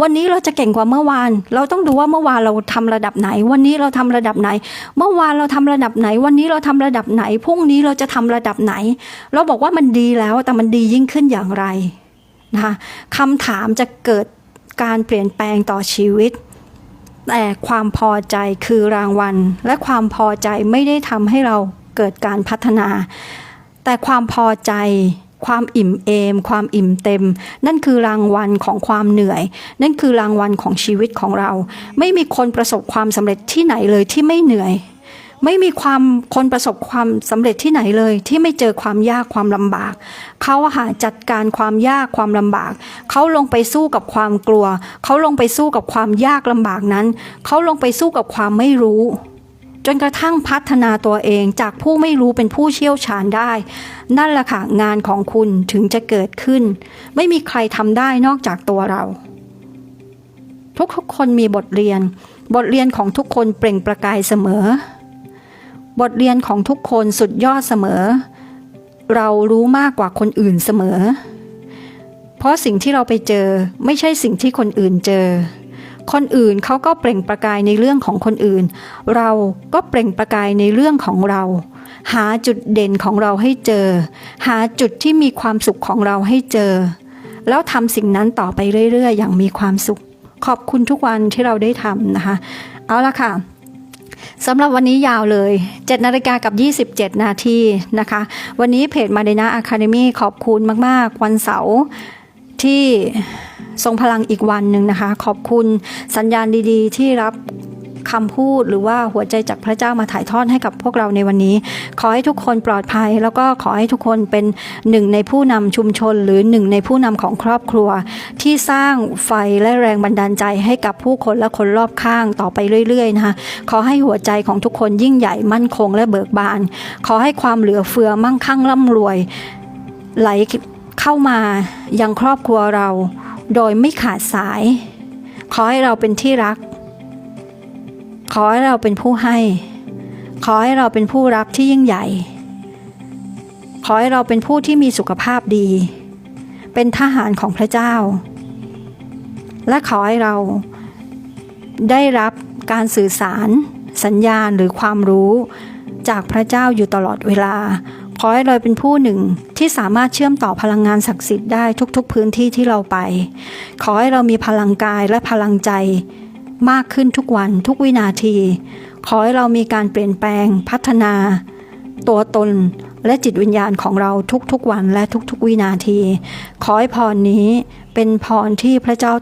วันนี้เราจะเก่งกว่าเมื่อวาน เราต้องดูว่าเมื่อวานเราทำระดับไหน วันนี้เราทำระดับไหน เมื่อวานเราทำระดับไหน วันนี้เราทำระดับไหนพรุ่งนี้เราจะทำระดับไหน เราบอกว่ามันดีแล้วแต่มันดียิ่งขึ้นอย่างไรนะคะคำถามจะเกิดการเปลี่ยนแปลงต่อชีวิต แต่ความพอใจคือรางวัล และความพอใจไม่ได้ทำให้เราเกิดการพัฒนา แต่ความพอใจ ความอิ่มเอม ความอิ่มเต็ม นั่นคือรางวัลของความเหนื่อย นั่นคือรางวัลของชีวิตของเรา ไม่มีคนประสบความสำเร็จที่ไหนเลยที่ไม่เหนื่อย ไม่มีความคนประสบความสำเร็จที่ไหนเลย ที่ไม่เจอความยากความลำบาก เขาหาจัดการความยากความลำบาก เขาลงไปสู้กับความกลัว เขาลงไปสู้กับความยากลำบากนั้น เขาลงไปสู้กับความไม่รู้ จนกระทั่งพัฒนาตัวเองจากผู้ไม่รู้เป็นผู้เชี่ยวชาญได้ นั่นแหละค่ะงานของคุณถึงจะเกิดขึ้น ไม่มีใครทำได้นอกจากตัวเรา ทุกๆคนมีบทเรียน บทเรียนของทุกคนเปล่งประกายเสมอ บทเรียนของทุกคนสุดยอดเสมอ เรารู้มากกว่าคนอื่นเสมอ เพราะสิ่งที่เราไปเจอไม่ใช่สิ่งที่คนอื่นเจอ คนอื่นเขาก็เปล่งประกายในเรื่องของคนอื่น เราก็เปล่งประกายในเรื่องของเรา หาจุดเด่นของเราให้เจอ หาจุดที่มีความสุขของเราให้เจอ แล้วทำสิ่งนั้นต่อไปเรื่อย ๆ อย่างมีความสุข ขอบคุณทุกวันที่เราได้ทำนะคะ เอาละค่ะสำหรับวันนี้ยาวเลย 7 นาฬิกากับ 27 นาทีนะคะ วันนี้เพจมาเดนาอะคาเดมีขอบคุณมาก ๆ วันเสาร์ ที่ทรงพลังอีกวันหนึ่งนะคะ ขอบคุณสัญญาณดีๆ ที่รับคำพูดหรือว่าหัวใจจากพระเจ้ามาถ่ายทอดให้กับพวกเราในวันนี้ ขอให้ทุกคนปลอดภัย แล้วก็ขอให้ทุกคนเป็นหนึ่งในผู้นำชุมชน หรือหนึ่งในผู้นำของครอบครัว ที่สร้างไฟและแรงบันดาลใจให้กับผู้คนและคนรอบข้างต่อไปเรื่อยๆนะคะขอให้หัวใจของทุกคนยิ่งใหญ่มั่นคงและเบิกบาน ขอให้ความเหลือเฟือมั่งคั่งร่ำรวยไหล เข้ามายังครอบครัวเรา โดยไม่ขาดสาย ขอให้เราเป็นที่รัก ขอให้เราเป็นผู้ให้ ขอให้เราเป็นผู้รับที่ยิ่งใหญ่ ขอให้เราเป็นผู้ที่มีสุขภาพดี เป็นทหารของพระเจ้า และขอให้เราได้รับการสื่อสาร สัญญาณหรือความรู้จากพระเจ้าอยู่ตลอดเวลา ขอให้เราเป็นผู้หนึ่งที่สามารถเชื่อมต่อพลังงานศักดิ์สิทธิ์ได้ทุก ๆ พื้นที่ที่เราไป ขอให้เรามีพลังกายและพลังใจมากขึ้นทุกวันทุกวินาที ขอให้เรามีการเปลี่ยนแปลงพัฒนา ตัวตนและจิตวิญญาณของเราทุกๆวันและทุกๆวินาที ขอให้พรนี้เป็นพรที่พระเจ้า